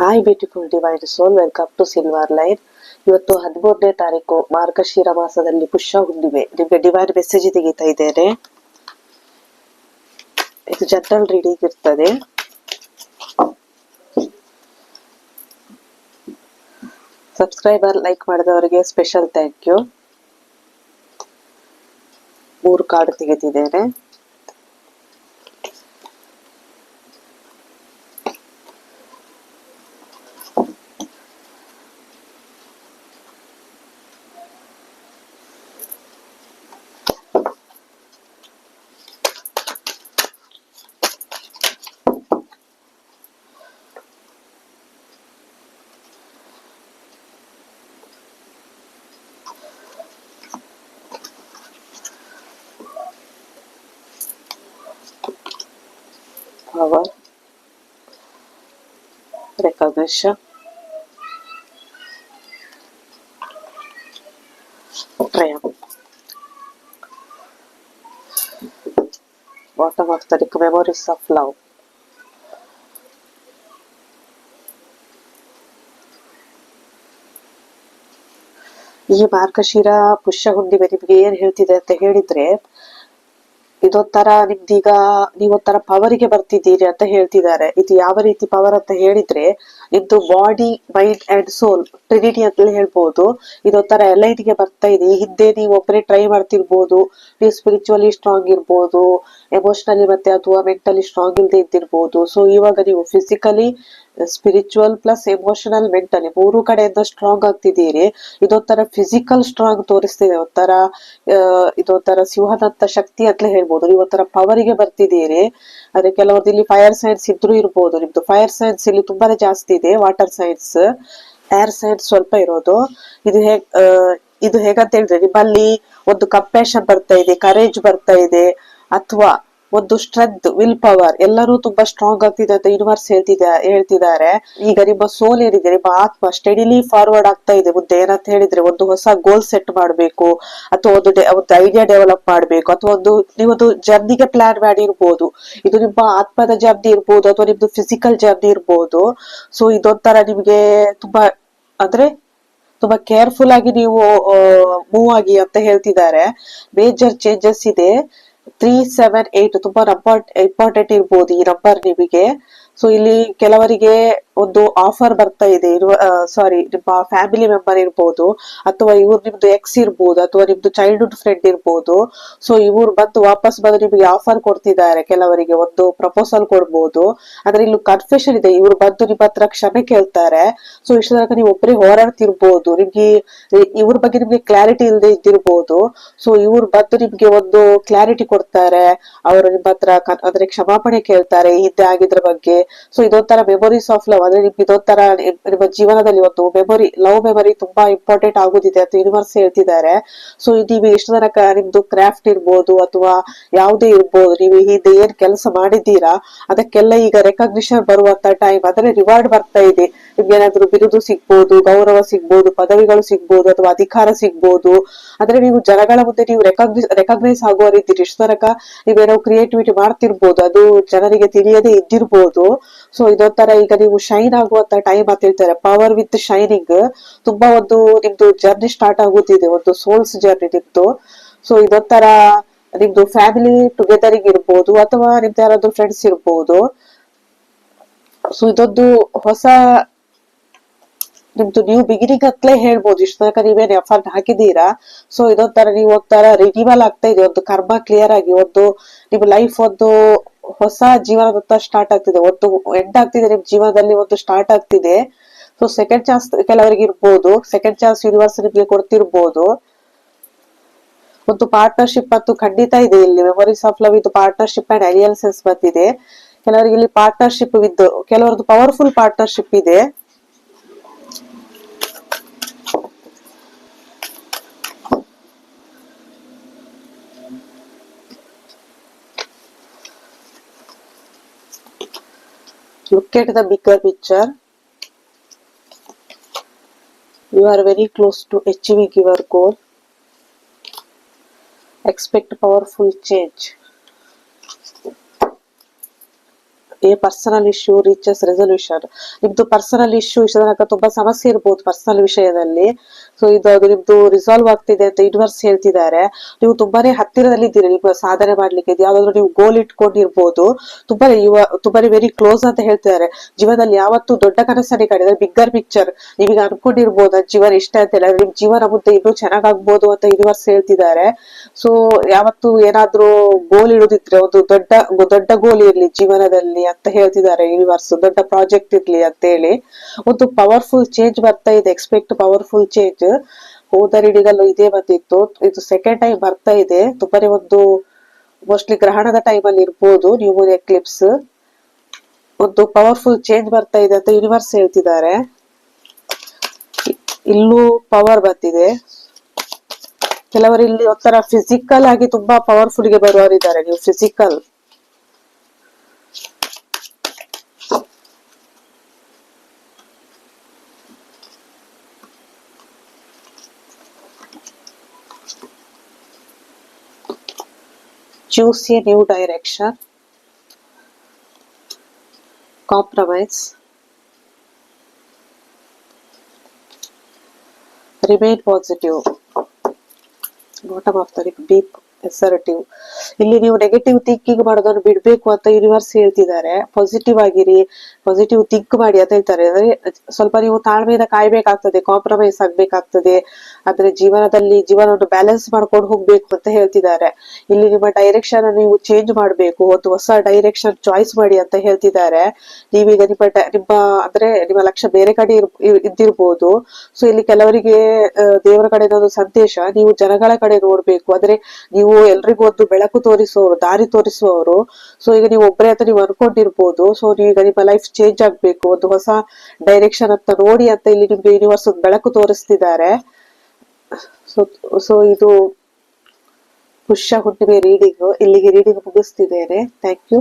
Hi beautiful divine soul welcome to silver line ಇವತ್ತು ಹದಿಮೂರನೇ ತಾರೀಕು ಮಾರ್ಗಶಿರ ಮಾಸದಲ್ಲಿ ಪುಷ್ಯ ಹುಣ್ಣಿಮೆ. ನಿಮಗೆ ಡಿವೈಡ್ ಮೆಸೇಜ್ ತೆಗಿತಾ ಇದ್ದೇನೆ. ಇದು ಜನರಲ್ ರೀಡಿಂಗ್ ಇರ್ತದೆ. ಸಬ್ಸ್ಕ್ರೈಬರ್ ಲೈಕ್ ಮಾಡಿದವರಿಗೆ ಸ್ಪೆಷಲ್ ಥ್ಯಾಂಕ್ ಯು ಮೂರು ಕಾರ್ಡ್ ತೆಗೆದಿದ್ದೇನೆ. power, recognition, triumph. Bottom of the deck, memories of love. ಈ ಮಾರ್ಗಶಿರ ಪುಷ್ಯ ಹುಣ್ಣಿಮೆ ನಿಮ್ಗೆ ಏನ್ ಹೇಳ್ತಿದೆ ಅಂತ ಹೇಳಿದ್ರೆ ಇದೊಂಥರ ನಿಮ್ದೀಗ ನೀವೊಂಥರ ಪವರಿಗೆ ಬರ್ತಿದ್ದೀರಿ ಅಂತ ಹೇಳ್ತಿದ್ದಾರೆ. ಇದು ಯಾವ ರೀತಿ ಪವರ್ ಅಂತ ಹೇಳಿದ್ರೆ, ನಿಮ್ದು body mind and soul trinity ಅಂತಲೇ ಹೇಳ್ಬೋದು. ಇದೊಂಥರ ಐ ಗೆ ಬರ್ತಾ ಇದೆ. ಈ ಹಿಂದೆ ನೀವು ಒಬ್ಬರೇ ಟ್ರೈ ಮಾಡ್ತಿರ್ಬೋದು. ನೀವು ಸ್ಪಿರಿಚುವಲಿ ಸ್ಟ್ರಾಂಗ್ ಇರ್ಬೋದು. ಎಮೋಷನಲಿ ಮತ್ತೆ ಅಥವಾ ಮೆಂಟಲಿ ಸ್ಟ್ರಾಂಗ್ ಇಲ್ಲದೆ ಇದ್ದಿರ್ಬೋದು. ಸೊ ಇವಾಗ ನೀವು physically spiritual plus emotional mentally ಮೂರು ಕಡೆಯಿಂದ ಸ್ಟ್ರಾಂಗ್ ಆಗ್ತಿದ್ದೀರಿ. ಇದೊಂಥರ ಫಿಸಿಕಲ್ ಸ್ಟ್ರಾಂಗ್ ತೋರಿಸ್ತಿದೆ, ಒಂಥರ ಇದೊಂಥರ ಸಿಂಹದಂತ ಶಕ್ತಿ ಅಂತಲೇ ಹೇಳ್ಬೋದು. ನೀವು ಒಂಥರ ಪವರಿಗೆ ಬರ್ತಿದ್ದೀರಿ. ಅದೇ ಕೆಲವೊಂದು ಇಲ್ಲಿ ಫೈರ್ ಸೈನ್ಸ್ ಇದ್ರೂ ಇರ್ಬೋದು. ನಿಮ್ದು ಫೈರ್ ಸೈನ್ಸ್ ಇಲ್ಲಿ ತುಂಬಾನೇ ಜಾಸ್ತಿ ಇದೆ ವಾಟರ್ ಸೈನ್ಸ್ ಏರ್ ಸೈನ್ಸ್ ಸ್ವಲ್ಪ ಇರೋದು. ಇದು ಹೇಗ್ ಇದು ಹೇಗಂತ ಹೇಳಿದ್ರೆ ನಿಮ್ಮಲ್ಲಿ ಒಂದು ಕಂಪ್ಯಾಷನ್ ಬರ್ತಾ ಇದೆ ಕರೇಜ್ ಬರ್ತಾ ಇದೆ, ಅಥವಾ ಒಂದು ಸ್ಟ್ರೆಂತ್ ವಿಲ್ ಪವರ್ ಎಲ್ಲರೂ ತುಂಬಾ ಸ್ಟ್ರಾಂಗ್ ಆಗ್ತಿದೆ ಅಂತ ಯೂನಿವರ್ಸ್ ಹೇಳ್ತಿದ್ದ ಹೇಳ್ತಿದ್ದಾರೆ. ಈಗ ನಿಮ್ಮ ಸೋಲ್ ಏನಿದೆ, ನಿಮ್ಮ ಆತ್ಮ ಸ್ಟಡಿಲಿ ಫಾರ್ವರ್ಡ್ ಆಗ್ತಾ ಇದೆ. ಮುಂದೆ ಏನಂತ ಹೇಳಿದ್ರೆ ಒಂದು ಹೊಸ ಗೋಲ್ ಸೆಟ್ ಮಾಡಬೇಕು, ಅಥವಾ ಒಂದು ಒಂದು ಐಡಿಯಾ ಡೆವಲಪ್ ಮಾಡಬೇಕು, ಅಥವಾ ಒಂದು, ನೀವೊಂದು ಜರ್ನಿಗೆ ಪ್ಲಾನ್ ಮಾಡಿರ್ಬೋದು. ಇದು ನಿಮ್ಮ ಆತ್ಮದ ಜರ್ನಿ ಇರ್ಬೋದು, ಅಥವಾ ನಿಮ್ದು ಫಿಸಿಕಲ್ ಜರ್ನಿ ಇರ್ಬೋದು. ಸೊ ಇದೊಂಥರ ನಿಮ್ಗೆ ತುಂಬಾ, ಅಂದ್ರೆ ತುಂಬಾ ಕೇರ್ಫುಲ್ ಆಗಿ ನೀವು ಮೂವ್ ಆಗಿ ಅಂತ ಹೇಳ್ತಿದ್ದಾರೆ. ಮೇಜರ್ ಚೇಂಜಸ್ ಇದೆ. ತ್ರೀ ಸೆವೆನ್ ಏಟ್ ತುಂಬಾ ನಂಬರ್ ಇಂಪಾರ್ಟೆಂಟ್ ಇರ್ಬೋದು ಈ ನಂಬರ್ ನಿಮಗೆ. ಸೊ ಇಲ್ಲಿ ಕೆಲವರಿಗೆ ಒಂದು ಆಫರ್ ಬರ್ತಾ ಇದೆ. ಇರುವ ಸಾರಿ ನಿಮ್ಮ ಫ್ಯಾಮಿಲಿ ಮೆಂಬರ್ ಇರ್ಬೋದು, ಅಥವಾ ಇವ್ರು ನಿಮ್ದು ಎಕ್ಸ್ ಇರ್ಬೋದು, ಅಥವಾ ನಿಮ್ದು ಚೈಲ್ಡ್ಹುಡ್ ಫ್ರೆಂಡ್ ಇರ್ಬೋದು. ಸೊ ಇವ್ರು ಬಂದು ವಾಪಸ್ ಬಂದು ನಿಮಗೆ ಆಫರ್ ಕೊಡ್ತಿದ್ದಾರೆ. ಕೆಲವರಿಗೆ ಒಂದು ಪ್ರಪೋಸಲ್ ಕೊಡ್ಬೋದು. ಅಂದ್ರೆ ಇಲ್ಲಿ ಕನ್ಫೆಷನ್ ಇದೆ. ಇವ್ರು ಬಂದು ನಿಮ್ಮ ಹತ್ರ ಕ್ಷಮೆ ಕೇಳ್ತಾರೆ. ಸೊ ಇಷ್ಟು ತನಕ ನೀವು ಒಬ್ಬರೇ ಹೋರಾಡ್ತಿರ್ಬೋದು. ನಿಮ್ಗೆ, ಇವ್ರ ಬಗ್ಗೆ ನಿಮ್ಗೆ ಕ್ಲಾರಿಟಿ ಇಲ್ಲದೆ ಇದ್ದಿರ್ಬೋದು. ಸೊ ಇವ್ರು ಬಂದು ನಿಮ್ಗೆ ಒಂದು ಕ್ಲಾರಿಟಿ ಕೊಡ್ತಾರೆ. ಅವರು ನಿಮ್ಮ ಹತ್ರ ಅಂದ್ರೆ ಕ್ಷಮಾಪಣೆ ಕೇಳ್ತಾರೆ. ಇದ್ದೆ ಆಗಿದ್ರ ಬಗ್ಗೆ ಸೊ ಇದೊಂಥರ ಮೆಮೊರೀಸ್ ಆಫ್ ಲವ್ ಅಂದ್ರೆ ನಿಮ್ಗೆ ಇದೊಂಥರ ನಿಮ್- ನಿಮ್ಮ ಜೀವನದಲ್ಲಿ ಒಂದು ಮೆಮೊರಿ ಲವ್ ಮೆಮೊರಿ ತುಂಬಾ ಇಂಪಾರ್ಟೆಂಟ್ ಆಗುದಿದೆ ಅಂತ ಯೂನಿವರ್ಸ್ ಹೇಳ್ತಿದ್ದಾರೆ. ಸೊ ನೀವು ಎಷ್ಟು ತನಕ ನಿಮ್ದು ಕ್ರಾಫ್ಟ್ ಇರ್ಬೋದು ಅಥವಾ ಯಾವುದೇ ಇರ್ಬೋದು, ನೀವು ಹಿಂದೆ ಏನ್ ಕೆಲಸ ಮಾಡಿದ್ದೀರಾ, ಅದಕ್ಕೆಲ್ಲ ಈಗ ರೆಕಗ್ನಿಷನ್ ಬರುವಂತ ಟೈಮ್ ಅಂದ್ರೆ ರಿವಾರ್ಡ್ ಬರ್ತಾ ಇದೆ. ನಿಮ್ಗೆ ಏನಾದ್ರು ಬಿರುದು ಸಿಗ್ಬೋದು, ಗೌರವ ಸಿಗ್ಬೋದು, ಪದವಿಗಳು ಸಿಗ್ಬೋದು ಅಥವಾ ಅಧಿಕಾರ ಸಿಗ್ಬೋದು. ಅಂದ್ರೆ ನೀವು ಜನಗಳ ಮುಂದೆ ನೀವು ರೆಕಗ್ನೈಸ್ ಆಗುವ ರೀತಿ ಇಷ್ಟು ತನಕ ನೀವೇನೋ ಕ್ರಿಯೇಟಿವಿಟಿ ಮಾಡ್ತಿರ್ಬೋದು, ಅದು ಜನರಿಗೆ ತಿಳಿಯದೇ ಇದ್ದಿರ್ಬೋದು. ಸೊ ಇದೊಂಥರ ಈಗ ನೀವು ಶೈನ್ ಆಗುವಂತ ಟೈಮ್ ಅಂತ ಹೇಳ್ತಾರೆ. ಪವರ್ ವಿತ್ ಶೈನಿಂಗ್ ತುಂಬಾ ಒಂದು ನಿಮ್ದು ಜರ್ನಿ ಸ್ಟಾರ್ಟ್ ಆಗುತ್ತಿದೆ, ಒಂದು ಸೋಲ್ಸ್ ಜರ್ನಿ ನಿಮ್ದು. ಸೊ ಇದೊಂಥರ ನಿಮ್ದು ಫ್ಯಾಮಿಲಿ ಟುಗೆದರಿಂಗ್ ಇರ್ಬೋದು, ಅಥವಾ ನಿಮ್ದು ಯಾರಾದ್ರು ಫ್ರೆಂಡ್ಸ್ ಇರ್ಬೋದು. ಸೊ ಇದೊಂದು ಹೊಸ ನಿಮ್ದು ನೀವು ಬಿಗಿನಿಂಗ್ ಅಂತಲೇ ಹೇಳ್ಬೋದು. ಇಷ್ಟು ತನಕ ನೀವೇನು ಎಫರ್ಟ್ ಹಾಕಿದ್ದೀರಾ? ಸೊ ಇದೊಂಥರ ನೀವು ಒಂಥರ ರಿನಿವಲ್ ಆಗ್ತಾ ಇದೆ, ಒಂದು ಕರ್ಮ ಕ್ಲಿಯರ್ ಆಗಿ, ಒಂದು ನಿಮ್ಮ ಲೈಫ್ ಒಂದು ಹೊಸ ಜೀವನದತ್ತ ಸ್ಟಾರ್ಟ್ ಆಗ್ತಿದೆ. ಒಂದು ಎಂಡ್ ಆಗ್ತಿದೆ, ನಿಮ್ ಜೀವನದಲ್ಲಿ ಒಂದು ಸ್ಟಾರ್ಟ್ ಆಗ್ತಿದೆ. ಸೊ ಸೆಕೆಂಡ್ ಚಾನ್ಸ್ ಕೆಲವರಿಗೆ ಇರ್ಬೋದು. ಸೆಕೆಂಡ್ ಚಾನ್ಸ್ ಯೂನಿವರ್ಸ್ ನಿಮ್ಗೆ ಕೊಡ್ತಿರ್ಬೋದು. ಒಂದು ಪಾರ್ಟ್ನರ್ಶಿಪ್ ಅಂತೂ ಖಂಡಿತ ಇದೆ ಇಲ್ಲಿ. ಮೆಮೊರೀಸ್ ಆಫ್ ಲವ್ ಇದು ಪಾರ್ಟ್ನರ್ಶಿಪ್ ಅಂಡ್ ಅಲಿಯನ್ಸಸ್ ಬಂದಿದೆ. ಕೆಲವರಿಗೆ ಇಲ್ಲಿ ಪಾರ್ಟ್ನರ್ಶಿಪ್ ವಿತ್ ಕೆಲವರದ್ದು ಪವರ್ಫುಲ್ ಪಾರ್ಟ್ನರ್ಶಿಪ್ ಇದೆ. Look at the bigger picture. You are very close to achieving your goal expect powerful change a personal issue reaches resolution ನಿಮ್ದು personal issue ಇಷ್ಟ ತುಂಬಾ ಸಮಸ್ಯೆ ಇರ್ಬೋದು ಪರ್ಸನಲ್ ವಿಷಯದಲ್ಲಿ. ಸೊ ಇದು ಅದು ನಿಮ್ದು ರಿಸಾಲ್ವ್ ಆಗ್ತಿದೆ ಅಂತ ಯೂನಿವರ್ಸ್ ಹೇಳ್ತಿದ್ದಾರೆ. ನೀವು ತುಂಬಾನೇ ಹತ್ತಿರದಲ್ಲಿ ಇದ್ದೀರಿ ನಿಮ್ಮ ಸಾಧನೆ ಮಾಡ್ಲಿಕ್ಕೆ. ಇದು ಯಾವ್ದಾದ್ರು ನೀವು ಗೋಲ್ ಇಟ್ಕೊಂಡಿರ್ಬೋದು. ತುಂಬಾನೇ ಯುವ, ತುಂಬಾನೇ ವೆರಿ ಕ್ಲೋಸ್ ಅಂತ ಹೇಳ್ತಿದ್ದಾರೆ. ಜೀವನದಲ್ಲಿ ಯಾವತ್ತೂ ದೊಡ್ಡ ಕನಸನ್ನೇ ಕಾಣಿದ್ರೆ ಬಿಗ್ಗರ್ ಪಿಕ್ಚರ್ ನೀವೀಗ ಅನ್ಕೊಂಡಿರ್ಬೋದು ಜೀವನ ಇಷ್ಟ ಅಂತ ಹೇಳಿದ್ರೆ ನಿಮ್ ಜೀವನ ಮುಂದೆ ಇನ್ನೂ ಚೆನ್ನಾಗಾಗ್ಬೋದು ಅಂತ ಯೂನಿವರ್ಸ್ ಹೇಳ್ತಿದ್ದಾರೆ. ಸೊ ಯಾವತ್ತು ಏನಾದ್ರೂ ಗೋಲ್ ಇಡುದಿದ್ರೆ, ಒಂದು ದೊಡ್ಡ ದೊಡ್ಡ ಗೋಲ್ ಇರ್ಲಿ ಜೀವನದಲ್ಲಿ. ಅಂತ ಹೇಳ್ತಿದ್ದಾರೆ. ಯೂನಿವರ್ಸ್ ದೊಡ್ಡ ಪ್ರಾಜೆಕ್ಟ್ ಇರ್ಲಿ ಅಂತ ಹೇಳಿ. ಒಂದು ಪವರ್ಫುಲ್ ಚೇಂಜ್ ಬರ್ತಾ ಇದೆ ಎಕ್ಸ್ಪೆಕ್ಟ್ ಪವರ್ಫುಲ್ ಚೇಂಜ್ ಹೋದ ರೀಡಿಗಲ್ಲೂ ಇದೇ ಬಂದಿತ್ತು. ಇದು ಸೆಕೆಂಡ್ ಟೈಮ್ ಬರ್ತಾ ಇದೆ. ತುಂಬಾನೇ ಒಂದು ಮೋಸ್ಟ್ಲಿ ಗ್ರಹಣದ ಟೈಮ್ ಅಲ್ಲಿ ಇರ್ಬೋದು ನ್ಯೂ ಎಕ್ಲಿಪ್ಸ್ ಒಂದು ಪವರ್ಫುಲ್ ಚೇಂಜ್ ಬರ್ತಾ ಇದೆ ಅಂತ ಯೂನಿವರ್ಸ್ ಹೇಳ್ತಿದ್ದಾರೆ. ಇಲ್ಲೂ ಪವರ್ ಬಂದಿದೆ. ಕೆಲವರು ಇಲ್ಲಿ ಒಂಥರ ಫಿಸಿಕಲ್ ಆಗಿ ತುಂಬಾ ಪವರ್ಫುಲ್ಗೆ ಬರುವವರಿದ್ದಾರೆ. ನೀವು physical choose a new direction. Compromise. Remain positive. Bottom of the deep assertive. ಇಲ್ಲಿ ನೀವು ನೆಗೆಟಿವ್ ಥಿಂಕಿಂಗ್ ಮಾಡೋದನ್ನು ಬಿಡ್ಬೇಕು ಅಂತ ಯೂನಿವರ್ಸ್ ಹೇಳ್ತಿದ್ದಾರೆ. ಪಾಸಿಟಿವ್ ಆಗಿರಿ ಪಾಸಿಟಿವ್ ಥಿಂಕ್ ಮಾಡಿ ಅಂತ ಹೇಳ್ತಾರೆ. ಅಂದ್ರೆ ಸ್ವಲ್ಪ ನೀವು ತಾಳ್ಮೆಯಿಂದ ಕಾಯ್ಬೇಕಾಗ್ತದೆ ಕಾಂಪ್ರಮೈಸ್ ಆಗ್ಬೇಕಾಗ್ತದೆ. ಆದ್ರೆ ಜೀವನದಲ್ಲಿ ಜೀವನವನ್ನು ಬ್ಯಾಲೆನ್ಸ್ ಮಾಡ್ಕೊಂಡು ಹೋಗ್ಬೇಕು ಅಂತ ಹೇಳ್ತಿದ್ದಾರೆ. ಇಲ್ಲಿ ನಿಮ್ಮ ಡೈರೆಕ್ಷನ್ ನೀವು ಚೇಂಜ್ ಮಾಡಬೇಕು, ಒಂದು ಹೊಸ ಡೈರೆಕ್ಷನ್ ಚಾಯ್ಸ್ ಮಾಡಿ ಅಂತ ಹೇಳ್ತಿದ್ದಾರೆ. ನೀವೀಗ ನಿಮ್ಮ ನಿಮ್ಮ ಅಂದ್ರೆ ನಿಮ್ಮ ಲಕ್ಷ್ಯ ಬೇರೆ ಕಡೆ ಇದ್ದಿರ್ಬೋದು. ಸೊ ಇಲ್ಲಿ ಕೆಲವರಿಗೆ ದೇವರ ಕಡೆ ಒಂದು ಸಂದೇಶ, ನೀವು ಜನಗಳ ಕಡೆ ನೋಡ್ಬೇಕು. ಅಂದ್ರೆ ನೀವು ಎಲ್ರಿಗೂ ಒಂದು ಬೆಳಕು ತೋರಿಸುವವರು ದಾರಿ ತೋರಿಸುವವರು ಸೊ ಈಗ ನೀವು ಒಬ್ಬರೇ ಅಂತ ನೀವು ಅನ್ಕೊಂಡಿರ್ಬೋದು. ಸೊ ಈಗ ನಿಮ್ಮ ಲೈಫ್ ಚೇಂಜ್ ಆಗ್ಬೇಕು. ಒಂದು ಹೊಸ ಡೈರೆಕ್ಷನ್ ಅಂತ ನೋಡಿ ಅಂತ ಇಲ್ಲಿ ನಿಮ್ಗೆ ಯೂನಿವರ್ಸ್ ಬೆಳಕು ತೋರಿಸ್ತಿದ್ದಾರೆ. ಸೊ ಸೊ ಇದು ಪುಷ್ಯ ಹುಣ್ಣಿಮೆ ರೀಡಿಂಗ್ ಇಲ್ಲಿಗೆ ರೀಡಿಂಗ್ ಮುಗಿಸ್ತಿದ್ದೇನೆ. Thank you